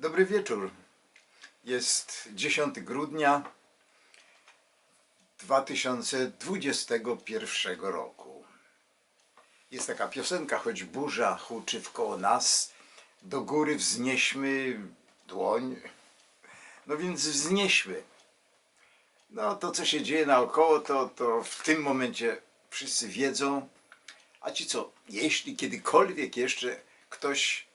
Dobry wieczór. Jest 10 grudnia 2021 roku. Jest taka piosenka, choć burza huczy wkoło nas, do góry wznieśmy dłoń. No więc wznieśmy. No to, co się dzieje naokoło, to, to w tym momencie wszyscy wiedzą. A ci co, jeśli kiedykolwiek jeszcze ktoś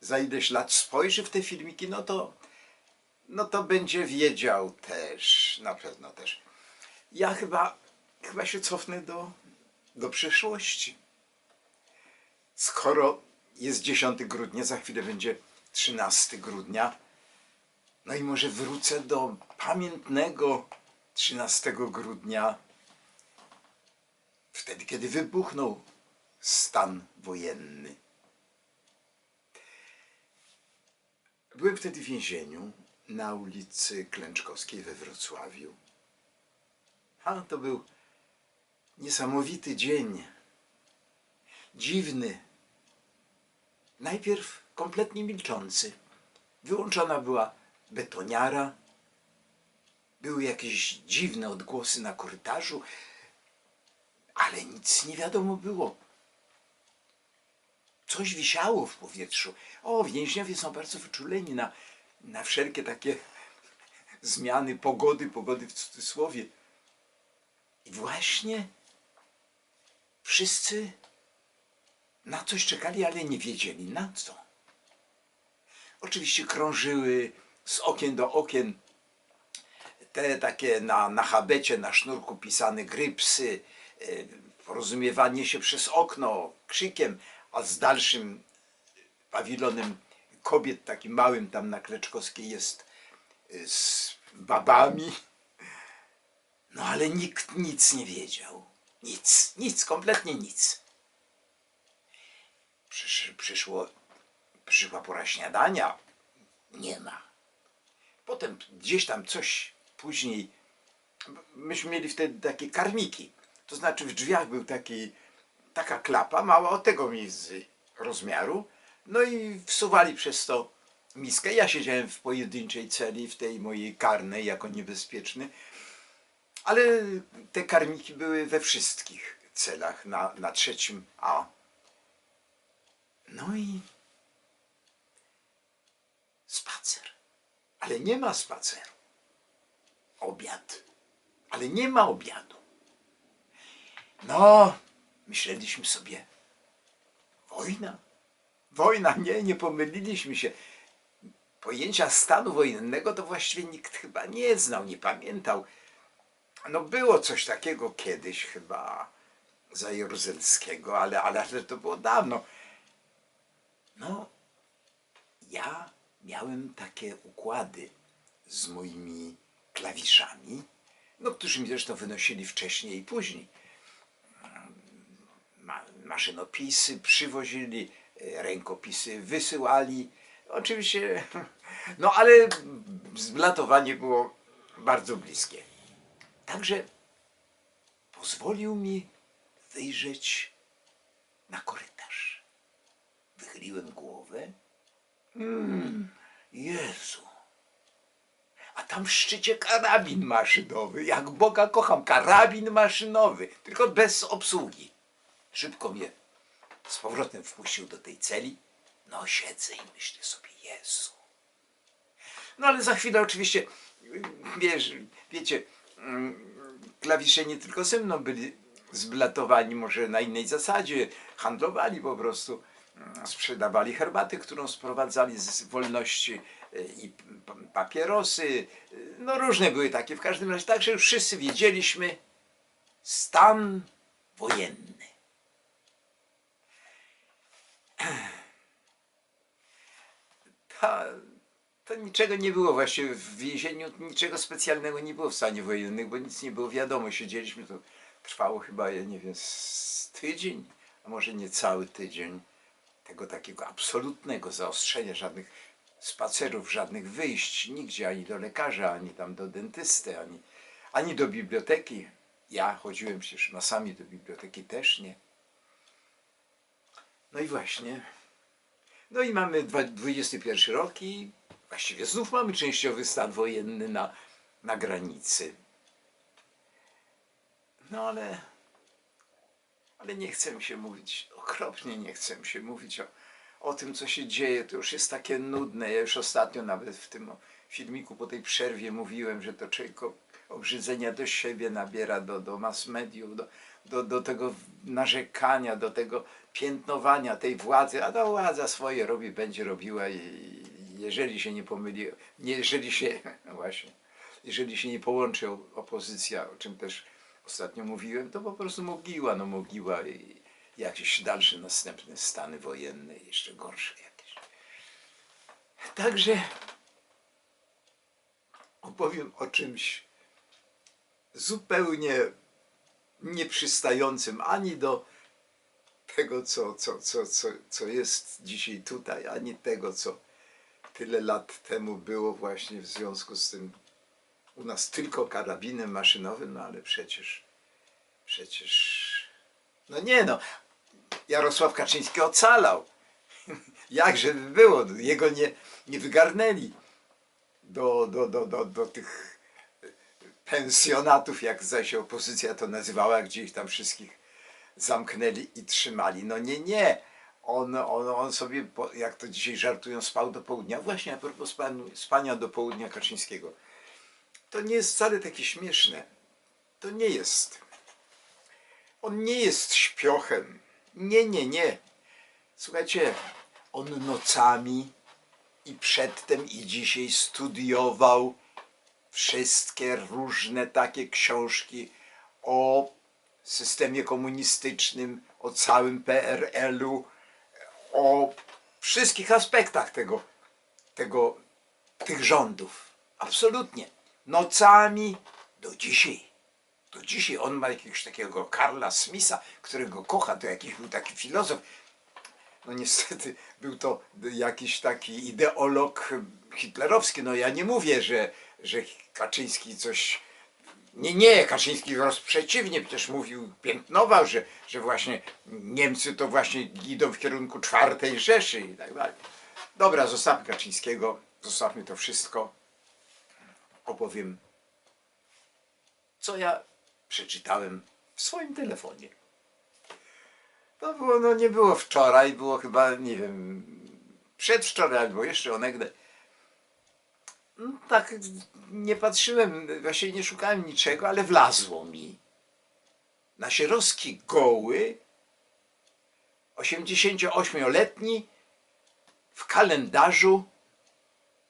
za ileś lat spojrzy w te filmiki, no to, no to będzie wiedział też, na pewno też. Ja chyba, chyba się cofnę do, do przeszłości. Skoro jest 10 grudnia, za chwilę będzie 13 grudnia, no i może wrócę do pamiętnego 13 grudnia, wtedy kiedy wybuchnął stan wojenny. Byłem wtedy w więzieniu na ulicy Klęczkowskiej we Wrocławiu. A to był niesamowity dzień. Dziwny. Najpierw kompletnie milczący. Wyłączona była betoniara. Były jakieś dziwne odgłosy na korytarzu, ale nic nie wiadomo było. Coś wisiało w powietrzu. O, więźniowie są bardzo wyczuleni na, na wszelkie takie zmiany pogody, pogody w cudzysłowie. I właśnie wszyscy na coś czekali, ale nie wiedzieli na co. Oczywiście krążyły z okien do okien te takie na, na habecie, na sznurku pisane grypsy, y, porozumiewanie się przez okno krzykiem, a z dalszym pawilonem kobiet, takim małym tam na Kleczkowskiej jest y, z babami. No ale nikt nic nie wiedział. Nic, nic, kompletnie nic. Przysz, przyszło, przyszła pora śniadania. Nie ma. Potem gdzieś tam coś później. Myśmy mieli wtedy takie karmiki. To znaczy w drzwiach był taki, taka klapa mała o tego między rozmiaru. No i wsuwali przez to miskę. Ja siedziałem w pojedynczej celi, w tej mojej karnej, jako niebezpieczny. Ale te karmiki były we wszystkich celach na, na trzecim A. No i spacer. Ale nie ma spaceru. Obiad. Ale nie ma obiadu. No, myśleliśmy sobie, wojna. Wojna, nie, nie pomyliliśmy się. Pojęcia stanu wojennego to właściwie nikt chyba nie znał, nie pamiętał. No było coś takiego kiedyś chyba za Jaruzelskiego, ale, ale, to było dawno. No, ja miałem takie układy z moimi klawiszami, no, którzy mi zresztą wynosili wcześniej i później. Ma, maszynopisy przywozili, e, rękopisy wysyłali. Oczywiście, no ale zblatowanie było bardzo bliskie. Także pozwolił mi wyjrzeć na korytarz. Wychyliłem głowę. Mm, Jezu. A tam w szczycie karabin maszynowy. Jak Boga kocham, karabin maszynowy, tylko bez obsługi. Szybko mnie z powrotem wpuścił do tej celi. No siedzę i myślę sobie, Jezu. No ale za chwilę oczywiście, wiesz, wiecie, mm, klawisze nie tylko ze mną byli zblatowani, może na innej zasadzie, handlowali po prostu, mm, sprzedawali herbatę, którą sprowadzali z wolności y, i papierosy, no różne były takie, w każdym razie, także już wszyscy wiedzieliśmy, stan wojenny. To niczego nie było właściwie w więzieniu, niczego specjalnego nie było w stanie wojennym, bo nic nie było wiadomo. Siedzieliśmy, to trwało chyba, ja nie wiem, tydzień, a może nie cały tydzień tego takiego absolutnego zaostrzenia, żadnych spacerów, żadnych wyjść, nigdzie, ani do lekarza, ani tam do dentysty, ani, ani do biblioteki. Ja chodziłem przecież masami do biblioteki też nie. No i właśnie. No i mamy dwa- 21 rok i Właściwie znów mamy częściowy stan wojenny na, na granicy. No ale, ale nie chce mi się mówić, okropnie nie chce mi się mówić o, o tym, co się dzieje. To już jest takie nudne. Ja już ostatnio nawet w tym filmiku po tej przerwie mówiłem, że to człowiek obrzydzenia do siebie nabiera, do, do mass mediów, do, do, do tego narzekania, do tego piętnowania tej władzy, a ta władza swoje robi, będzie robiła i jeżeli się nie pomyli, jeżeli się, no właśnie, jeżeli się nie połączy opozycja, o czym też ostatnio mówiłem, to po prostu mogiła, no mogiła i jakieś dalsze następne stany wojenne, jeszcze gorsze jakieś. Także opowiem o czymś zupełnie nieprzystającym ani do tego, co, co, co, co, co jest dzisiaj tutaj, ani tego, co tyle lat temu było właśnie w związku z tym u nas tylko karabinem maszynowym, no ale przecież, przecież, no nie no, Jarosław Kaczyński ocalał. Jakże by było, jego nie, nie wygarnęli do, do, do, do, do tych pensjonatów, jak zaś opozycja to nazywała, gdzie ich tam wszystkich zamknęli i trzymali. No nie, nie. On, on, on sobie, jak to dzisiaj żartują, spał do południa. Właśnie a propos span, spania do południa Kaczyńskiego. To nie jest wcale takie śmieszne. To nie jest. On nie jest śpiochem. Nie, nie, nie. Słuchajcie, on nocami i przedtem i dzisiaj studiował wszystkie różne takie książki o systemie komunistycznym, o całym PRL-u, o wszystkich aspektach tego, tego, tych rządów. Absolutnie. Nocami do dzisiaj. Do dzisiaj on ma jakiegoś takiego Karla Smitha, którego kocha, to jakiś był taki filozof. No niestety był to jakiś taki ideolog hitlerowski. No ja nie mówię, że, że Kaczyński coś nie, nie, Kaczyński wprost przeciwnie, przecież mówił, piętnował, że, że właśnie Niemcy to właśnie idą w kierunku czwartej Rzeszy i tak dalej. Dobra, zostawmy Kaczyńskiego, zostawmy to wszystko. Opowiem, co ja przeczytałem w swoim telefonie. To było, no nie było wczoraj, było chyba, nie wiem, przedwczoraj albo jeszcze onegdaj. No, tak nie patrzyłem, właśnie nie szukałem niczego, ale wlazło mi. Nasierowski goły, 88-letni, w kalendarzu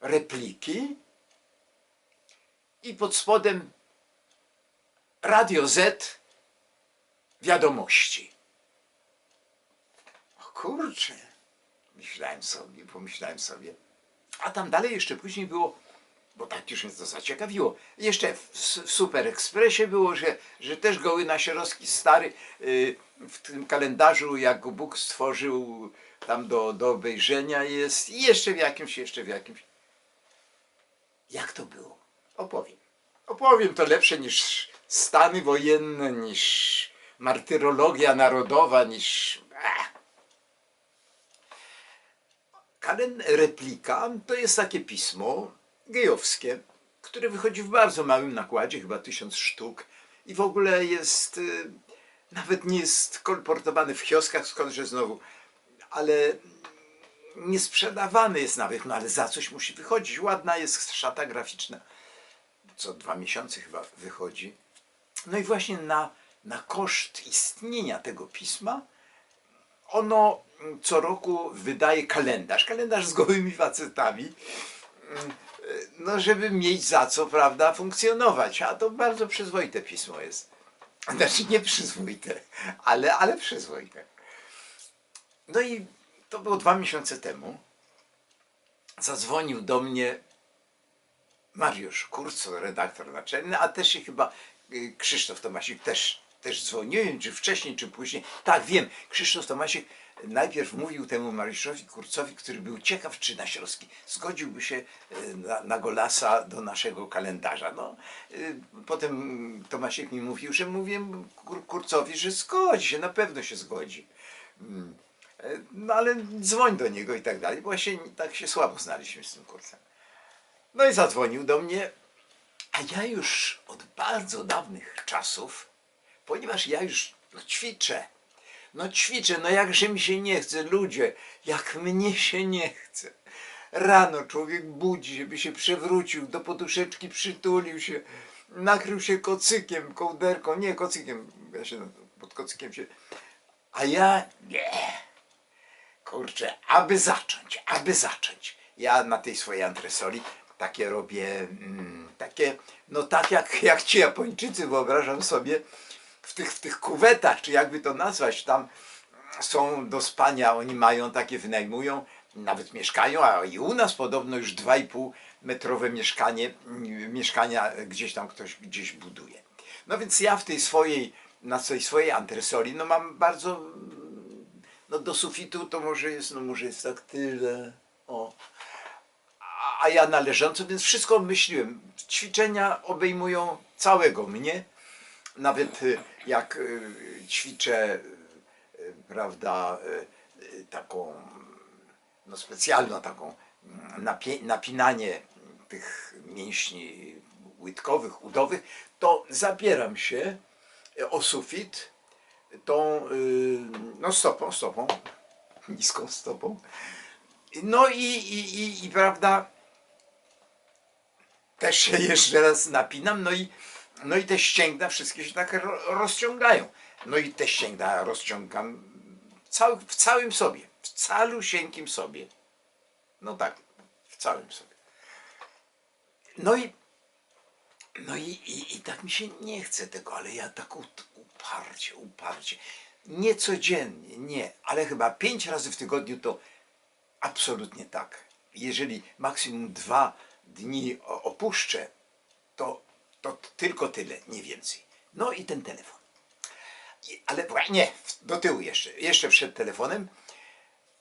repliki i pod spodem Radio Z wiadomości. O kurczę, myślałem sobie, pomyślałem sobie. A tam dalej jeszcze później było, bo tak już mnie to zaciekawiło. Jeszcze w, w Super Expressie było, że, że też Goły Nasierowski stary y, w tym kalendarzu, jak Bóg stworzył, tam do, do obejrzenia jest i jeszcze w jakimś, jeszcze w jakimś. Jak to było? Opowiem. Opowiem to lepsze niż stany wojenne, niż martyrologia narodowa, niż... Ech. Kalen Replika to jest takie pismo gejowskie, które wychodzi w bardzo małym nakładzie, chyba tysiąc sztuk i w ogóle jest, y, nawet nie jest kolportowany w kioskach, skądże znowu, ale nie sprzedawany jest nawet, no ale za coś musi wychodzić. Ładna jest szata graficzna, co dwa miesiące chyba wychodzi. No i właśnie na, na koszt istnienia tego pisma ono co roku wydaje kalendarz, kalendarz z gołymi facetami, no żeby mieć za co, prawda, funkcjonować. A to bardzo przyzwoite pismo jest. Znaczy nie przyzwoite, ale, ale przyzwoite. No i to było dwa miesiące temu. Zadzwonił do mnie Mariusz Kurco, redaktor naczelny, a też i chyba y, Krzysztof Tomasik też, też dzwonił, czy wcześniej, czy później. Tak, wiem, Krzysztof Tomasik najpierw mówił temu Mariuszowi Kurcowi, który był ciekaw, czy Naśrowski zgodziłby się y, na, na Golasa do naszego kalendarza. No, y, potem Tomasik mi mówił, że mówię Kur- Kurcowi, że zgodzi się, na pewno się zgodzi. Mm. E, No ale dzwoń do niego i tak dalej. Właśnie tak się słabo znaliśmy z tym kursem. No i zadzwonił do mnie, a ja już od bardzo dawnych czasów, ponieważ ja już ćwiczę, no ćwiczę, no jakże mi się nie chce, ludzie, jak mnie się nie chce. Rano człowiek budzi, żeby się przewrócił, do poduszeczki przytulił się, nakrył się kocykiem, kołderką, nie kocykiem, ja się pod kocykiem się, a ja nie. Kurczę, aby zacząć, aby zacząć. Ja na tej swojej antresoli takie robię, mm, takie, no tak jak, jak ci Japończycy, wyobrażam sobie, w tych, w tych kuwetach, czy jakby to nazwać, tam są do spania, oni mają takie, wynajmują, nawet mieszkają, a i u nas podobno już 2,5 metrowe mieszkanie, mieszkania gdzieś tam ktoś gdzieś buduje. No więc ja w tej swojej, na tej swojej antresoli, no mam bardzo no do sufitu to może jest, no może jest tak tyle, o. A ja należąco, więc wszystko myśliłem. Ćwiczenia obejmują całego mnie. Nawet y, jak y, ćwiczę, y, prawda, taką, no specjalną taką mm, napinanie tych mięśni łydkowych, udowych, to zabieram się o sufit, tą no stopą, stopą, niską stopą. No i, i, i, i prawda, też się jeszcze raz napinam, no i, no i te ścięgna wszystkie się tak ro, rozciągają. No i te ścięgna rozciągam w całym sobie, w calusieńkim sobie. No tak, w całym sobie. No i no i, i, i tak mi się nie chce tego, ale ja tak uparcie, uparcie. Nie codziennie, nie, ale chyba pięć razy w tygodniu to absolutnie tak. Jeżeli maksimum dwa dni opuszczę, to, to tylko tyle, nie więcej. No i ten telefon. I, ale nie, do tyłu jeszcze, jeszcze przed telefonem.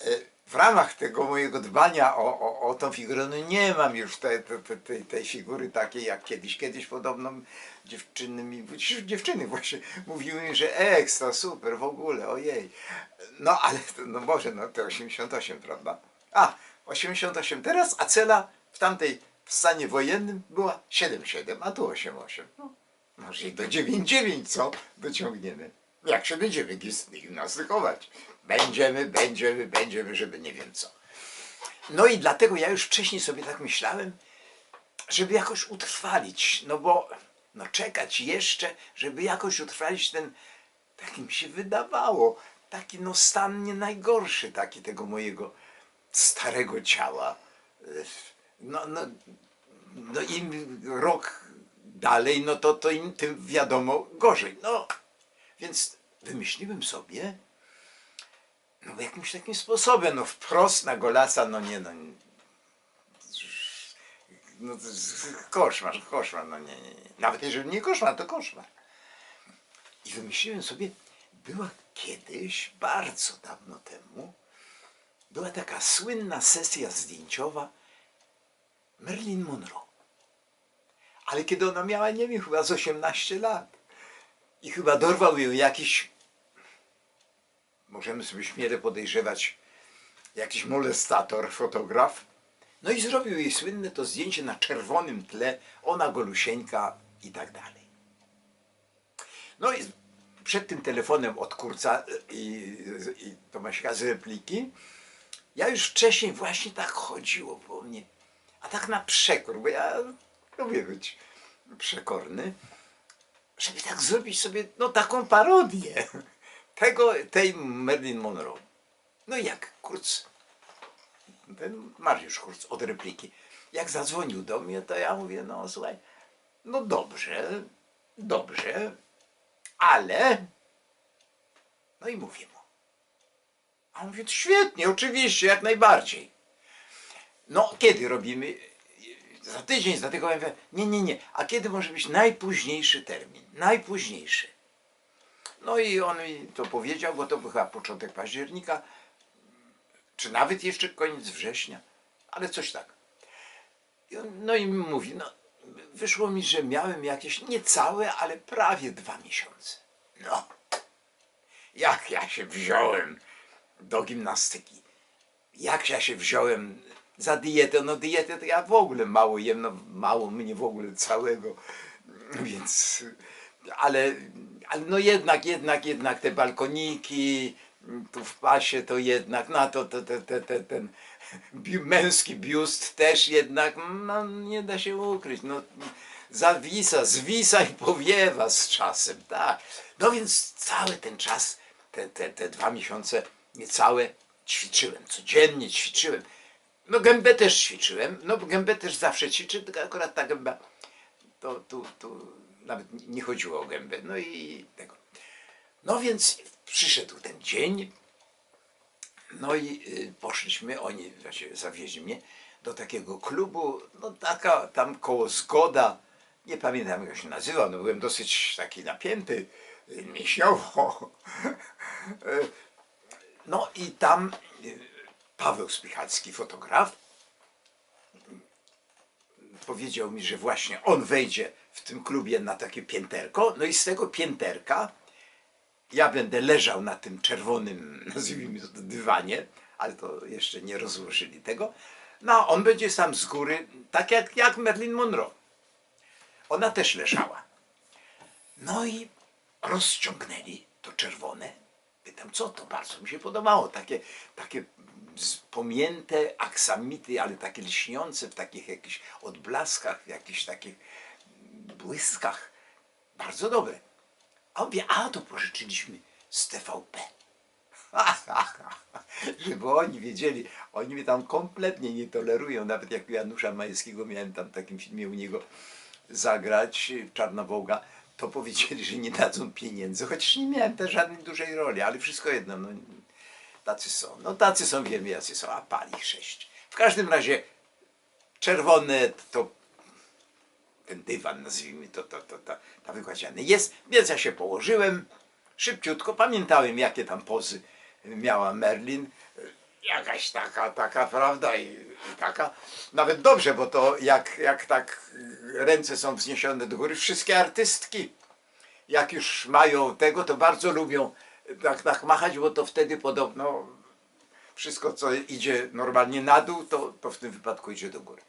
e, W ramach tego mojego dbania o, o, o tą figurę, no nie mam już tej, tej, tej, figury takiej jak kiedyś. Kiedyś podobno dziewczyny mi, dziewczyny właśnie mówiły mi, że ekstra, super, w ogóle, ojej. No ale, no Boże, no to 88, prawda? A, 88 teraz, a cela w tamtej, w stanie wojennym była 7,7, a tu 8,8. No, może i do 9,9, co? Dociągniemy. Jak się będziemy gimnastykować? Będziemy, będziemy, będziemy, żeby nie wiem co. No i dlatego ja już wcześniej sobie tak myślałem, żeby jakoś utrwalić, no bo no czekać jeszcze, żeby jakoś utrwalić ten, tak mi się wydawało, taki no stan nie najgorszy taki tego mojego starego ciała. No, no, no im rok dalej, no to, to im tym wiadomo gorzej. No, więc wymyśliłem sobie, no jakimś takim sposobem, no wprost na golasa, no nie, no, no to koszmar, koszmar, no nie, nie, nie. Nawet jeżeli nie koszmar, to koszmar. I wymyśliłem sobie, była kiedyś, bardzo dawno temu, była taka słynna sesja zdjęciowa Marilyn Monroe. Ale kiedy ona miała, nie wiem, chyba z 18 lat. I chyba dorwał ją jakiś, możemy sobie śmiele podejrzewać, jakiś molestator, fotograf. No i zrobił jej słynne to zdjęcie na czerwonym tle, ona golusieńka i tak dalej. No i przed tym telefonem od Kurca i, i Tomasika z repliki, ja już wcześniej właśnie tak chodziło po mnie, a tak na przekór, bo ja lubię być przekorny, żeby tak zrobić sobie no taką parodię tego, tej Marilyn Monroe. No i jak Kurz, ten Mariusz Kurz od repliki, jak zadzwonił do mnie, to ja mówię, no słuchaj, no dobrze, dobrze, ale, no i mówię mu. A on mówi, świetnie, oczywiście, jak najbardziej. No, kiedy robimy? Za tydzień, tygodnie. Ja Nie, nie, nie. A kiedy może być najpóźniejszy termin? Najpóźniejszy. No i on mi to powiedział, bo to był chyba początek października, czy nawet jeszcze koniec września, ale coś tak. No i mówi, no wyszło mi, że miałem jakieś niecałe, ale prawie dwa miesiące. No, jak ja się wziąłem do gimnastyki, jak ja się wziąłem za dietę. No dietę to ja w ogóle mało jem, no mało mnie w ogóle całego, więc, ale, ale no jednak, jednak, jednak te balkoniki, tu w pasie to jednak, no to, to, to, to, to ten męski biust też jednak, no nie da się ukryć, no zawisa, zwisa i powiewa z czasem, tak. No więc cały ten czas, te, te, te dwa miesiące niecałe ćwiczyłem, codziennie ćwiczyłem. No gębę też ćwiczyłem, no gębę też zawsze ćwiczę, tylko akurat ta gęba, to tu, tu nawet nie chodziło o gębę, no i tego. No więc przyszedł ten dzień, no i y, poszliśmy, oni właśnie zawieźli mnie do takiego klubu, no taka tam koło Zgoda, nie pamiętam jak się nazywa, no byłem dosyć taki napięty, y, mięśniowo. Y, No i tam Paweł Spichacki, fotograf, powiedział mi, że właśnie on wejdzie w tym klubie na takie pięterko, no i z tego pięterka ja będę leżał na tym czerwonym, nazwijmy to dywanie, ale to jeszcze nie rozłożyli tego. No, a on będzie sam z góry, tak jak, jak Marilyn Monroe. Ona też leżała. No i rozciągnęli to czerwone. Pytam, co to? Bardzo mi się podobało. Takie, takie pomięte aksamity, ale takie lśniące w takich jakichś odblaskach, w jakichś takich błyskach. Bardzo dobre. A on mówi, a to pożyczyliśmy z TVP. Żeby oni wiedzieli, oni mnie tam kompletnie nie tolerują. Nawet jak Janusza Majewskiego miałem tam w takim filmie u niego zagrać, Czarnowoga, to powiedzieli, że nie dadzą pieniędzy, chociaż nie miałem też żadnej dużej roli, ale wszystko jedno, no, tacy są. No tacy są, wiemy jacy są, a pali sześć. W każdym razie czerwone to ten dywan, nazwijmy to, to, to, to, ta wykładziany jest, więc ja się położyłem szybciutko, pamiętałem jakie tam pozy miała Merlin, jakaś taka, taka, prawda, i, i taka, nawet dobrze, bo to jak, jak tak ręce są wzniesione do góry, wszystkie artystki, jak już mają tego, to bardzo lubią tak, tak machać, bo to wtedy podobno wszystko, co idzie normalnie na dół, to, to w tym wypadku idzie do góry.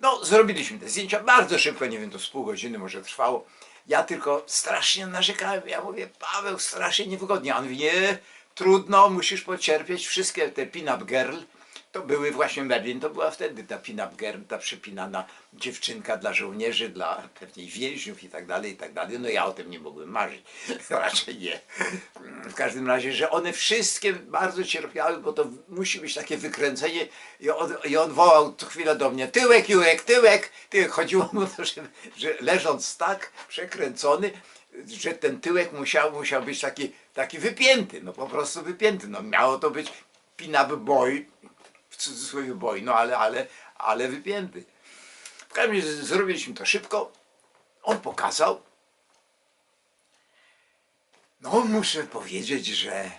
No, zrobiliśmy te zdjęcia bardzo szybko, nie wiem, to z pół godziny może trwało. Ja tylko strasznie narzekałem. Ja mówię, Paweł, strasznie niewygodnie. A on mówi, nie, trudno, musisz pocierpieć. Wszystkie te pin-up girl, to były właśnie Merlin, to była wtedy ta pin-up ta przypinana dziewczynka dla żołnierzy, dla pewnie więźniów i tak dalej, i tak dalej. No ja o tym nie mogłem marzyć. Raczej nie. W każdym razie, że one wszystkie bardzo cierpiały, bo to musi być takie wykręcenie i on, i on wołał co chwilę do mnie, tyłek Jurek, tyłek, tyłek. Chodziło mu to, że, że leżąc tak przekręcony, że ten tyłek musiał, musiał być taki, taki wypięty, no po prostu wypięty. No miało to być pin-up boy, cudzysłowie boy, no ale, ale, ale wypięty. W każdym razie zrobiliśmy to szybko. On pokazał. No muszę powiedzieć, że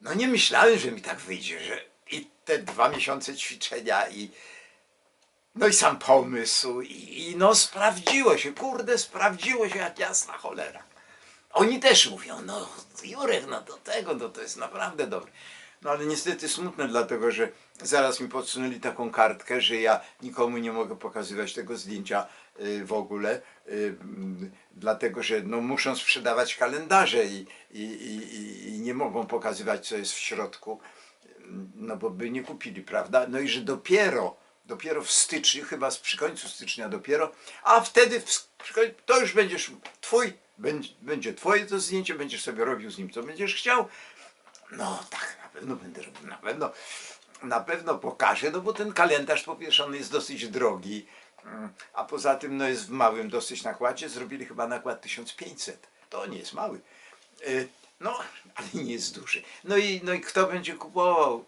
no nie myślałem, że mi tak wyjdzie, że i te dwa miesiące ćwiczenia i no i sam pomysł i, i no sprawdziło się, kurde sprawdziło się jak jasna cholera. Oni też mówią, no Jurek, no do tego, no to jest naprawdę dobre. No ale niestety smutne, dlatego że zaraz mi podsunęli taką kartkę, że ja nikomu nie mogę pokazywać tego zdjęcia y, w ogóle, y, mm, dlatego że no, muszą sprzedawać kalendarze i, i, i, i- nie mogą pokazywać, co jest w środku, no bo by nie kupili, prawda? No i że dopiero, dopiero w styczniu, chyba przy końcu stycznia dopiero, a wtedy to już będziesz twój, będzie, będzie twoje to zdjęcie, będziesz sobie robił z nim, co będziesz chciał. No tak, pewno będę robił, na pewno, na pewno pokażę, no bo ten kalendarz po pierwsze on jest dosyć drogi, mm, a poza tym no jest w małym dosyć nakładzie, zrobili chyba nakład 1500, to nie jest mały. Y, No, ale nie jest duży. No i, no i kto będzie kupował?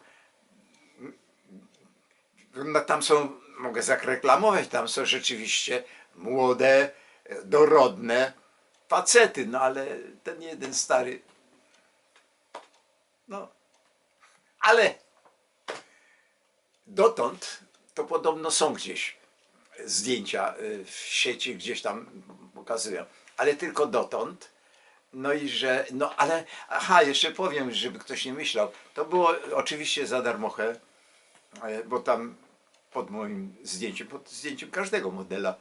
No tam są, mogę zakreklamować, tam są rzeczywiście młode, e, dorodne facety, no ale ten jeden stary, no, ale dotąd to podobno są gdzieś zdjęcia y, w sieci, gdzieś tam pokazują, ale tylko dotąd. No i że, no ale, aha, jeszcze powiem, żeby ktoś nie myślał, to było oczywiście za darmochę, E, Bo tam pod moim zdjęciem, pod zdjęciem każdego modela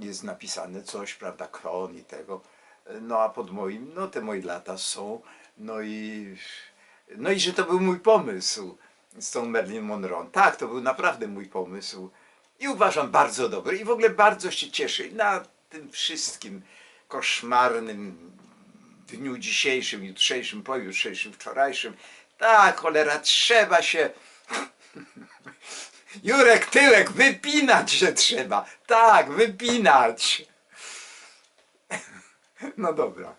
jest napisane coś, prawda, kron i tego. E, No a pod moim, no te moje lata są. No i, no i że to był mój pomysł z tą Marilyn Monroe. Tak, to był naprawdę mój pomysł. I uważam bardzo dobry. I w ogóle bardzo się cieszę na tym wszystkim koszmarnym dniu dzisiejszym, jutrzejszym, pojutrzejszym, wczorajszym. Tak, cholera, trzeba się. Jurek, tyłek, wypinać się trzeba. Tak, wypinać. No dobra.